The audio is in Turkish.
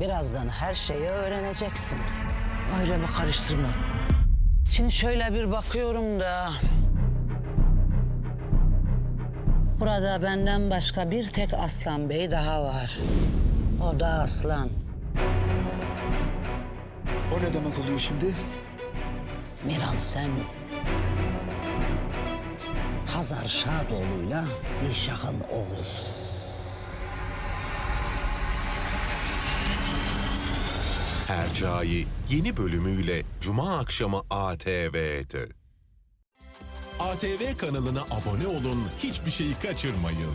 Birazdan her şeyi öğreneceksin. Ailemi karıştırma. Şimdi şöyle bir bakıyorum da... Burada benden başka bir tek Aslan Bey daha var. O da Aslan. O ne demek oluyor şimdi? Miran sen... Hazar Şadoğlu'yla Dilşah'ın oğlusun. Hercai yeni bölümüyle Cuma akşamı ATV'de. ATV kanalına abone olun, hiçbir şeyi kaçırmayın.